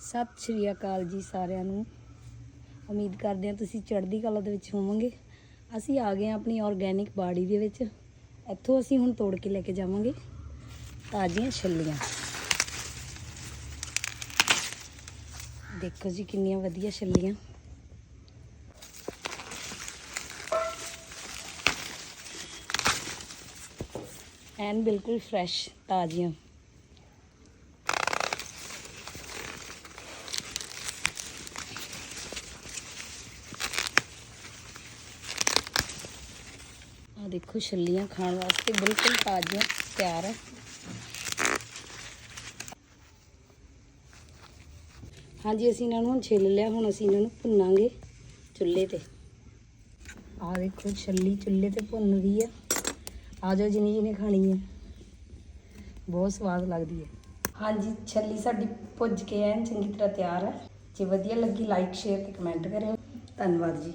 ਸਤਿ ਸ਼੍ਰੀ ਅਕਾਲ ਜੀ ਸਾਰਿਆਂ ਨੂੰ। ਉਮੀਦ ਕਰਦੇ ਹਾਂ ਤੁਸੀਂ ਚੜ੍ਹਦੀ ਕਲਾ ਦੇ ਵਿੱਚ ਹੋਵੋਗੇ। ਅਸੀਂ ਆ ਗਏ ਹਾਂ ਆਪਣੀ ਆਰਗੈਨਿਕ ਬਾੜੀ ਦੇ ਵਿੱਚ। ਇੱਥੋਂ ਅਸੀਂ ਹੁਣ ਤੋੜ ਕੇ ਲੈ ਕੇ ਜਾਵਾਂਗੇ। ਤਾਜ਼ੀਆਂ ਛੱਲੀਆਂ। ਦੇਖੋ ਜੀ ਕਿੰਨੀਆਂ ਵਧੀਆ ਛੱਲੀਆਂ। ਐਨ ਬਿਲਕੁਲ ਫਰੈਸ਼ ਤਾਜ਼ੀਆਂ। ਆ ਦੇਖੋ ਛੱਲੀਆਂ ਖਾਣ ਵਾਸਤੇ ਬਿਲਕੁਲ ਤਾਜ਼ੀਆਂ, ਤਿਆਰ ਹੈ ਹਾਂਜੀ, ਅਸੀਂ ਇਹਨਾਂ ਨੂੰ ਹੁਣ ਛਿੱਲ ਲਿਆ, ਹੁਣ ਅਸੀਂ ਇਹਨਾਂ ਨੂੰ ਭੁੰਨਾਂਗੇ ਚੁੱਲ੍ਹੇ ਤੇ। ਆ ਦੇਖੋ ਛੱਲੀ ਚੁੱਲ੍ਹੇ ਤੇ ਭੁੰਨ ਰਹੀ ਹੈ ਆ ਜਾਓ ਜਿਨੀ ਜਿਨੇ ਖਾਣੀ ਹੈ ਬਹੁਤ ਸਵਾਦ ਲੱਗਦੀ ਹੈ ਹਾਂਜੀ, ਛੱਲੀ ਸਾਡੀ ਭੁੱਜ ਕੇ ਐਨ ਚੰਗੀ ਤਰ੍ਹਾਂ ਤਿਆਰ ਹੈ ਜੇ ਵਧੀਆ ਲੱਗੀ ਲਾਈਕ ਸ਼ੇਅਰ ਤੇ ਕਮੈਂਟ ਕਰਿਓ। ਧੰਨਵਾਦ ਜੀ।